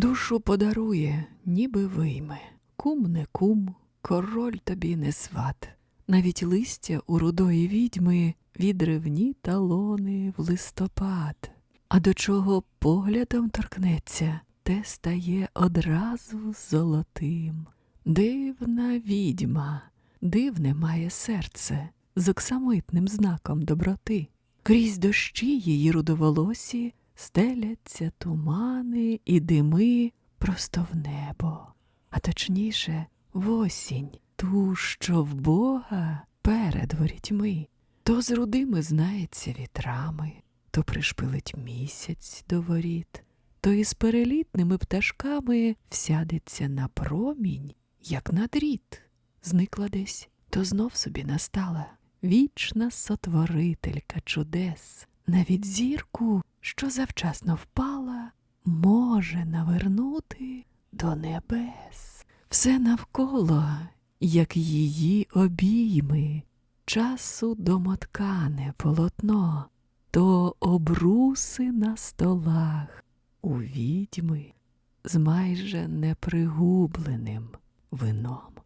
Душу подарує, ніби вийме. Кум не кум, король тобі не сват. Навіть листя у рудої відьми відривні талони в листопад. А до чого поглядом торкнеться, те стає одразу золотим. Дивна відьма, дивне має серце з оксамитним знаком доброти. Крізь дощі її рудоволосі стеляться тумани і дими просто в небо, а точніше в осінь, ту, що в Бога перед ворітьми. То з рудими знається вітрами, то пришпилить місяць до воріт, то із перелітними пташками всядеться на промінь, як на дріт, зникла десь, то знов собі настала вічна сотворителька чудес, навіть зірку, що завчасно впала, може навернути до небес. Все навколо, як її обійми, часу домоткане полотно, то обруси на столах у відьми з майже непригубленим вином.